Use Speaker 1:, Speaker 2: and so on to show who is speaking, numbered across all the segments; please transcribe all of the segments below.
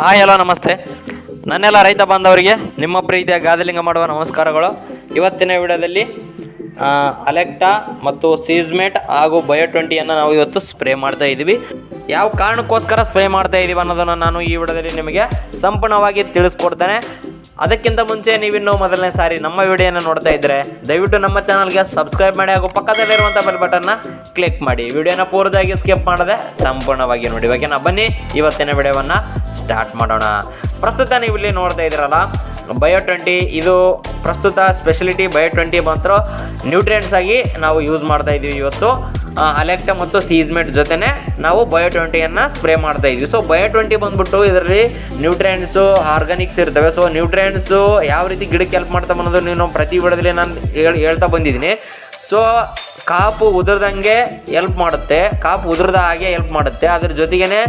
Speaker 1: Hi hello ನಮಸ್ತೆ. ನನ್ನೆಲ್ಲ ರೈತ ಬಾಂಧವರಿಗೆ, ನಿಮ್ಮ ಪ್ರೀತಿಯ ಗಾದಲಿಂಗ ಮಾಡುವ ನಮಸ್ಕಾರಗಳು. ಇವತ್ತಿನ ವಿಡಿಯೋದಲ್ಲಿ ಅಲೆಕ್ಟಾ ಮತ್ತು ಸೀಸ್ಮೇಟ್ ಹಾಗೂ ಬಯೋ ಟ್ವೆಂಟಿಯನ್ನು ನಾವು ಇವತ್ತು ಸ್ಪ್ರೇ ಮಾಡ್ತಾ ಇದ್ದೀವಿ. ಯಾವ ಕಾರಣಕ್ಕೋಸ್ಕರ ಸ್ಪ್ರೇ ಮಾಡ್ತಾ ಇದ್ದೀವಿ ಅನ್ನೋದನ್ನು ನಾನು ಈ ವಿಡಿಯೋದಲ್ಲಿ ನಿಮಗೆ ಸಂಪೂರ್ಣವಾಗಿ ತಿಳಿಸ್ಕೊಡ್ತೇನೆ. ಅದಕ್ಕಿಂತ ಮುಂಚೆ ನೀವಿನ್ನೂ ಮೊದಲನೇ ಸಾರಿ ನಮ್ಮ ವಿಡಿಯೋನ ನೋಡ್ತಾ ಇದ್ದರೆ ದಯವಿಟ್ಟು ನಮ್ಮ ಚಾನಲ್ಗೆ ಸಬ್ಸ್ಕ್ರೈಬ್ ಮಾಡಿ ಹಾಗೂ ಪಕ್ಕದಲ್ಲಿರುವಂಥ ಬೆಲ್ ಬಟನ್ನ ಕ್ಲಿಕ್ ಮಾಡಿ. ವಿಡಿಯೋನ ಪೂರ್ತಿಯಾಗಿ ಸ್ಕಿಪ್ ಮಾಡದೆ ಸಂಪೂರ್ಣವಾಗಿ ನೋಡಿ. ಓಕೆನಾ? ಬನ್ನಿ, ಇವತ್ತಿನ ವಿಡಿಯೋವನ್ನು ಸ್ಟಾರ್ಟ್ ಮಾಡೋಣ. ಪ್ರಸ್ತುತ ನೀವು ಇಲ್ಲಿ ನೋಡ್ತಾ ಇದ್ದೀರಲ್ಲ ಬಯೋ ಟ್ವೆಂಟಿ ಇದು ಪ್ರಸ್ತುತ ಸ್ಪೆಷಲಿಟಿ ಬಯೋ ಟ್ವೆಂಟಿ ಮಾತ್ರ ನ್ಯೂಟ್ರಿಯೆಂಟ್ಸ್ ಆಗಿ ನಾವು ಯೂಸ್ ಮಾಡ್ತಾ ಇದೀವಿ ಇವತ್ತು. ಅಲೆಕ್ಟ ಮತ್ತು ಸೀಸ್ಮೆಂಟ್ ಜೊತೆನೆ ನಾವು ಬಯೋ ಟ್ವೆಂಟಿಯನ್ನು ಸ್ಪ್ರೇ ಮಾಡ್ತಾ ಇದ್ವಿ. ಸೊ ಬಯೋ ಟ್ವೆಂಟಿ ಬಂದ್ಬಿಟ್ಟು ಇದರಲ್ಲಿ ನ್ಯೂಟ್ರಿಯೆಂಟ್ಸು ಆರ್ಗಾನಿಕ್ಸ್ ಇರ್ತವೆ. ಸೊ ನ್ಯೂಟ್ರಿಯೆಂಟ್ಸು ಯಾವ ರೀತಿ ಗಿಡಕ್ಕೆ ಹೆಲ್ಪ್ ಮಾಡ್ತಾ ಅನ್ನೋದು ನೀವು ಪ್ರತಿ ವಿಡದಲ್ಲಿ ನಾನು ಹೇಳ್ ಹೇಳ್ತಾ ಬಂದಿದ್ದೀನಿ. ಸೊ ಕಾಪು ಉದುರ್ದಂಗೆ ಹೆಲ್ಪ್ ಮಾಡುತ್ತೆ. ಕಾಪು ಉದುರ್ದ ಹಾಗೆ ಹೆಲ್ಪ್ ಮಾಡುತ್ತೆ. ಅದ್ರ ಜೊತೆಗೇನೆ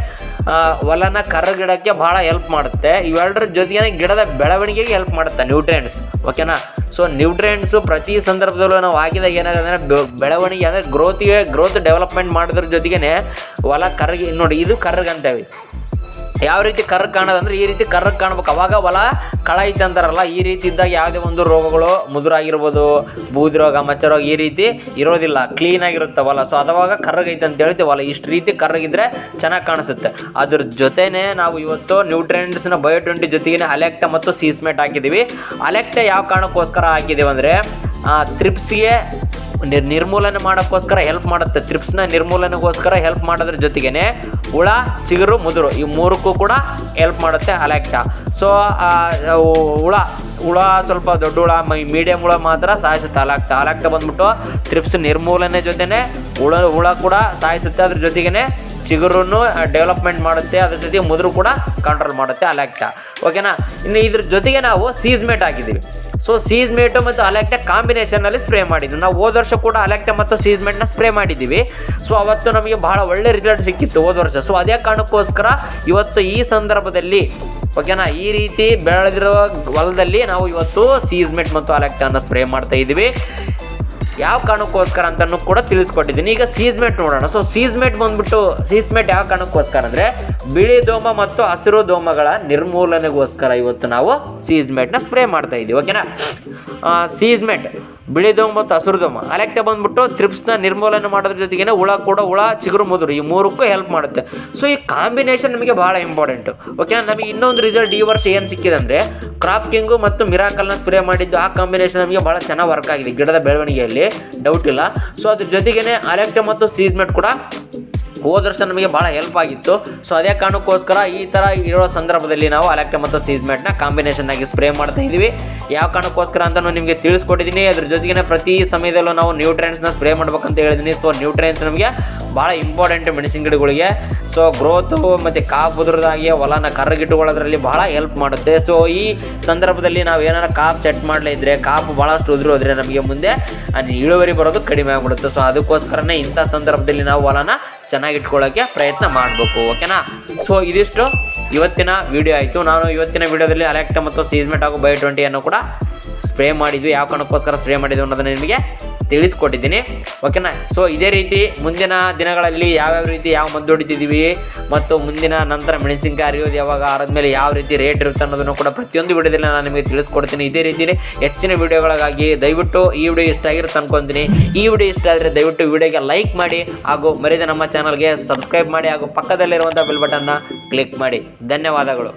Speaker 1: ಹೊಲನ ಕರ್ರಗಿಡಕ್ಕೆ ಭಾಳ ಹೆಲ್ಪ್ ಮಾಡುತ್ತೆ. ಇವೆರಡರ ಜೊತೆಗೇನೆ ಗಿಡದ ಬೆಳವಣಿಗೆಗೆ ಹೆಲ್ಪ್ ಮಾಡುತ್ತೆ ನ್ಯೂಟ್ರಿಯೆಂಟ್ಸ್ ಓಕೆನಾ ಸೊ ನ್ಯೂಟ್ರಿಯೆಂಟ್ಸು ಪ್ರತಿ ಸಂದರ್ಭದಲ್ಲೂ ನಾವು ಹಾಕಿದಾಗ ಏನಾಗುತ್ತೆ ಅಂದರೆ ಬೆಳವಣಿಗೆ ಅಂದರೆ ಗ್ರೋತಿಗೆ ಗ್ರೋತ್ ಡೆವಲಪ್ಮೆಂಟ್ ಮಾಡೋದ್ರ ಜೊತೆಗೇನೆ ಹೊಲ ಕರಗಿ ನೋಡಿ ಇದು ಕರ್ರಗ್ ಅಂತೇವೆ ಯಾವ ರೀತಿ ಕರ್ರಗ್ ಕಾಣೋದಂದ್ರೆ ಈ ರೀತಿ ಕರ್ರಗೆ ಕಾಣ್ಬೇಕು. ಅವಾಗ ಹೊಲ ಕಳ ಐತೆ ಅಂತಾರಲ್ಲ ಈ ರೀತಿ ಇದ್ದಾಗ ಯಾವುದೇ ಒಂದು ರೋಗಗಳು ಮುದುರಾಗಿರ್ಬೋದು, ಬೂದಿ ರೋಗ, ಮಚ್ಚ ರೋಗ ಈ ರೀತಿ ಇರೋದಿಲ್ಲ. ಕ್ಲೀನ್ ಆಗಿರುತ್ತೆ ಹೊಲ. ಸೊ ಅದಾಗ ಕರ್ರಗೈತೆ ಅಂತ ಹೇಳ್ತೀವಿ ಹೊಲ. ಇಷ್ಟು ರೀತಿ ಕರ್ರಗಿದ್ರೆ ಚೆನ್ನಾಗಿ ಕಾಣಿಸುತ್ತೆ. ಅದ್ರ ಜೊತೆನೆ ನಾವು ಇವತ್ತು ನ್ಯೂಟ್ರಿಯೆಂಟ್ಸ್ನ ಬಯೋ ಟ್ವೆಂಟಿ ಜೊತೆಗೆ ಅಲೆಕ್ಟ ಮತ್ತು ಸೀಸ್ಮೆಟ್ ಹಾಕಿದ್ದೀವಿ ಅಲೆಕ್ಟ ಯಾವ ಕಾರಣಕ್ಕೋಸ್ಕರ ಹಾಕಿದ್ದೀವಿ ಅಂದರೆ ತ್ರಿಪ್ಸ್ಗೆ ನಿರ್ ನಿರ್ಮೂಲನೆ ಮಾಡೋಕ್ಕೋಸ್ಕರ ಹೆಲ್ಪ್ ಮಾಡುತ್ತೆ. ತ್ರಿಪ್ಸ್ನ ನಿರ್ಮೂಲನೆಗೋಸ್ಕರ ಹೆಲ್ಪ್ ಮಾಡೋದ್ರ ಜೊತೆಗೇನೆ ಹುಳ, ಚಿಗುರು, ಮುದುರು ಈ ಮೂರಕ್ಕೂ ಕೂಡ ಹೆಲ್ಪ್ ಮಾಡುತ್ತೆ ಅಲೆಕ್ಟಾ. ಸೊ ಹುಳ ಹುಳ ಸ್ವಲ್ಪ ದೊಡ್ಡ ಹುಳ ಮೀಡಿಯಂ ಹುಳ ಮಾತ್ರ ಸಾಯಿಸುತ್ತೆ ಅಲಾಕ್ಟ. ಅಲಾಕ್ಟ ಬಂದ್ಬಿಟ್ಟು ತ್ರಿಪ್ಸ್ ನಿರ್ಮೂಲನೆ ಜೊತೆನೆ ಹುಳ ಹುಳ ಕೂಡ ಸಾಯಿಸುತ್ತೆ. ಅದ್ರ ಜೊತೆಗೇನೆ ಚಿಗುರನ್ನು ಡೆವಲಪ್ಮೆಂಟ್ ಮಾಡುತ್ತೆ. ಅದ್ರ ಜೊತೆಗೆ ಮುದುರು ಕೂಡ ಕಂಟ್ರೋಲ್ ಮಾಡುತ್ತೆ ಅಲೆಕ್ಟಾ. ಓಕೆನಾ ಇನ್ನು ಇದ್ರ ಜೊತೆಗೆ ನಾವು ಸೀಸ್ಮೇಟ್ ಹಾಕಿದ್ದೀವಿ ಸೊ ಸೀಸ್ಮೇಟು ಮತ್ತು ಅಲೆಕ್ಟ ಕಾಂಬಿನೇಷನಲ್ಲಿ ಸ್ಪ್ರೇ ಮಾಡಿದ್ವಿ ನಾವು ಹೋದ ವರ್ಷ ಕೂಡ ಅಲೆಕ್ಟ ಮತ್ತು ಸೀಸ್ಮೆಂಟ್ನ ಸ್ಪ್ರೇ ಮಾಡಿದ್ದೀವಿ. ಸೊ ಅವತ್ತು ನಮಗೆ ಬಹಳ ಒಳ್ಳೆ ರಿಸಲ್ಟ್ ಸಿಕ್ಕಿತ್ತು ಹೋದ ವರ್ಷ. ಸೊ ಅದೇ ಕಾರಣಕ್ಕೋಸ್ಕರ ಇವತ್ತು ಈ ಸಂದರ್ಭದಲ್ಲಿ ಓಕೆನಾ ಈ ರೀತಿ ಬೆಳೆದಿರೋ ಹೊಲದಲ್ಲಿ ನಾವು ಇವತ್ತು ಸೀಸ್ಮೇಟ್ ಮತ್ತು ಅಲೆಕ್ಟನ್ನು ಸ್ಪ್ರೇ ಮಾಡ್ತಾ ಇದ್ದೀವಿ. ಯಾವ ಕಾರಣಕ್ಕೋಸ್ಕರ ಅಂತಲೂ ಕೂಡ ತಿಳಿಸ್ಕೊಟ್ಟಿದ್ದೀನಿ. ಈಗ ಸೀಸ್ಮೆಟ್ ನೋಡೋಣ. ಸೊ ಸೀಸ್ಮೆಟ್ ಬಂದ್ಬಿಟ್ಟು ಸೀಸ್ಮೆಟ್ ಯಾವ ಕಾರಣಕ್ಕೋಸ್ಕರ ಅಂದರೆ ಬಿಳಿ ದೋಮ ಮತ್ತು ಹಸಿರು ದೋಮಗಳ ನಿರ್ಮೂಲನೆಗೋಸ್ಕರ ಇವತ್ತು ನಾವು ಸೀಸ್ಮೆಟ್ನ ಸ್ಪ್ರೇ ಮಾಡ್ತಾ ಇದ್ದೀವಿ. ಓಕೆನಾ ಸೀಸ್ಮೆಟ್ ಬಿಳಿ ದೋಮ ಮತ್ತು ಹಸಿರು ದೋಮ. ಅಲೆಕ್ಟ ಬಂದ್ಬಿಟ್ಟು ತ್ರಿಪ್ಸ್ನ ನಿರ್ಮೂಲನೆ ಮಾಡೋದ್ರ ಜೊತೆಗೆ ಹುಳ ಕೂಡ, ಹುಳ, ಚಿಗುರು, ಮುದುರು ಈ ಮೂರಕ್ಕೂ ಹೆಲ್ಪ್ ಮಾಡುತ್ತೆ. ಸೊ ಈ ಕಾಂಬಿನೇಷನ್ ನಮಗೆ ಭಾಳ ಇಂಪಾರ್ಟೆಂಟು ಓಕೆನಾ ನಮಗೆ ಇನ್ನೊಂದು ರಿಸಲ್ಟ್ ಈ ವರ್ಷ ಏನು ಸಿಕ್ಕಿದೆ ಅಂದರೆ ಕ್ರಾಪ್ ಕಿಂಗು ಮತ್ತು ಮಿರಾಕಲ್ನ ಸ್ಪ್ರೇ ಮಾಡಿದ್ದು ಆ ಕಾಂಬಿನೇಷನ್ ನಮಗೆ ಭಾಳ ಚೆನ್ನಾಗಿ ವರ್ಕ್ ಆಗಿದೆ. ಗಿಡದ ಬೆಳವಣಿಗೆಯಲ್ಲಿ ಡೌಟ್ ಇಲ್ಲ. ಸೊ ಅದ್ರ ಜೊತೆಗೇನೆ ಅಲೆಕ್ಟ್ ಮತ್ತು ಸೀಸ್ಮೆಟ್ ಕೂಡ ಹೋದ ನಮಗೆ ಭಾಳ ಹೆಲ್ಪ್ ಆಗಿತ್ತು. ಸೊ ಅದೇ ಕಾರಣಕ್ಕೋಸ್ಕರ ಈ ಥರ ಇರೋ ಸಂದರ್ಭದಲ್ಲಿ ನಾವು ಅಲೆಕ್ಟ ಮತ್ತು ಸೀಸ್ಮೆಟ್ನ ಕಾಂಬಿನೇಷನ್ ಆಗಿ ಸ್ಪ್ರೇ ಮಾಡ್ತಾ ಇದ್ದೀವಿ. ಯಾವ ಕಾರಣಕ್ಕೋಸ್ಕರ ಅಂತ ನಿಮಗೆ ತಿಳಿಸ್ಕೊಟ್ಟಿದ್ದೀನಿ. ಅದ್ರ ಜೊತೆಗೇನೆ ಪ್ರತಿ ಸಮಯದಲ್ಲೂ ನಾವು ನ್ಯೂಟ್ರೆನ್ಸ್ನ ಸ್ಪ್ರೇ ಮಾಡ್ಬೇಕಂತ ಹೇಳಿದ್ದೀನಿ ಸೊ ನ್ಯೂಟ್ರೆನ್ಸ್ ನಮಗೆ ಭಾಳ ಇಂಪಾರ್ಟೆಂಟ್ ಮೆಣಸಿನ ಗಿಡಗಳಿಗೆ. ಸೊ ಗ್ರೋತು ಮತ್ತು ಕಾಪ್ ಉದುರದಾಗಿ ಹೊಲನ ಕರ್ರಗಿಟ್ಟುಕೊಳ್ಳೋದ್ರಲ್ಲಿ ಭಾಳ ಹೆಲ್ಪ್ ಮಾಡುತ್ತೆ. ಸೊ ಈ ಸಂದರ್ಭದಲ್ಲಿ ನಾವು ಏನಾರ ಕಾಪ್ ಸೆಟ್ ಮಾಡಲೇ ಇದ್ದರೆ ಕಾಪು ಭಾಳಷ್ಟು ಉದುರೋದ್ರೆ ನಮಗೆ ಮುಂದೆ ಇಳುವರಿ ಬರೋದು ಕಡಿಮೆ ಆಗ್ಬಿಡುತ್ತೆ. ಸೊ ಅದಕ್ಕೋಸ್ಕರನೇ ಇಂಥ ಸಂದರ್ಭದಲ್ಲಿ ನಾವು ಹೊಲನ ಚೆನ್ನಾಗಿಟ್ಕೊಳ್ಳೋಕ್ಕೆ ಪ್ರಯತ್ನ ಮಾಡಬೇಕು. ಓಕೆನಾ ಸೊ ಇದಿಷ್ಟು. ಇವತ್ತಿನ ವಿಡಿಯೋ ಆಯಿತು. ನಾನು ಇವತ್ತಿನ ವಿಡಿಯೋದಲ್ಲಿ ಅಲೆಕ್ಟ ಮತ್ತು ಸೀಸ್ಮೆಟ್ ಹಾಗೂ ಬೈ ಟ್ವೆಂಟಿಯನ್ನು ಕೂಡ ಸ್ಪ್ರೇ ಮಾಡಿದ್ವಿ. ಯಾವ ಕಾರಣಕ್ಕೋಸ್ಕರ ಸ್ಪ್ರೇ ಮಾಡಿದ್ವಿ ಅನ್ನೋದನ್ನು ನಿಮಗೆ ತಿಳಿಸ್ಕೊಟ್ಟಿದ್ದೀನಿ. ಓಕೆನಾ ಸೊ ಇದೇ ರೀತಿ ಮುಂದಿನ ದಿನಗಳಲ್ಲಿ ಯಾವ್ಯಾವ ರೀತಿ ಯಾವ ಮದ್ದು ಹೊಡಿತಿದ್ದೀವಿ ಮತ್ತು ಮುಂದಿನ ನಂತರ ಮೆಣಸಿನಕಾಯಿ ಅರಿಯೋದು ಯಾವಾಗ ಮೇಲೆ ಯಾವ ರೀತಿ ರೇಟ್ ಇರುತ್ತೆ ಅನ್ನೋದನ್ನು ಕೂಡ ಪ್ರತಿಯೊಂದು ವಿಡಿಯೋದಲ್ಲಿ ನಾನು ನಿಮಗೆ ತಿಳಿಸ್ಕೊಡ್ತೀನಿ. ಇದೇ ರೀತಿಯೇ ಹೆಚ್ಚಿನ ವಿಡಿಯೋಗಳಿಗಾಗಿ ದಯವಿಟ್ಟು ಈ ವಿಡಿಯೋ ಇಷ್ಟ ಆಗಿರುತ್ತೆ ಅನ್ಕೊಂತೀನಿ ಈ ವಿಡಿಯೋ ಇಷ್ಟ ಆದರೆ ದಯವಿಟ್ಟು ವಿಡಿಯೋಗೆ ಲೈಕ್ ಮಾಡಿ ಹಾಗೂ ಮರಿದ ನಮ್ಮ ಚಾನಲ್ಗೆ ಸಬ್ಸ್ಕ್ರೈಬ್ ಮಾಡಿ ಹಾಗೂ ಪಕ್ಕದಲ್ಲಿರುವಂಥ ಬೆಲ್ ಬಟನ್ನ ಕ್ಲಿಕ್ ಮಾಡಿ. ಧನ್ಯವಾದಗಳು.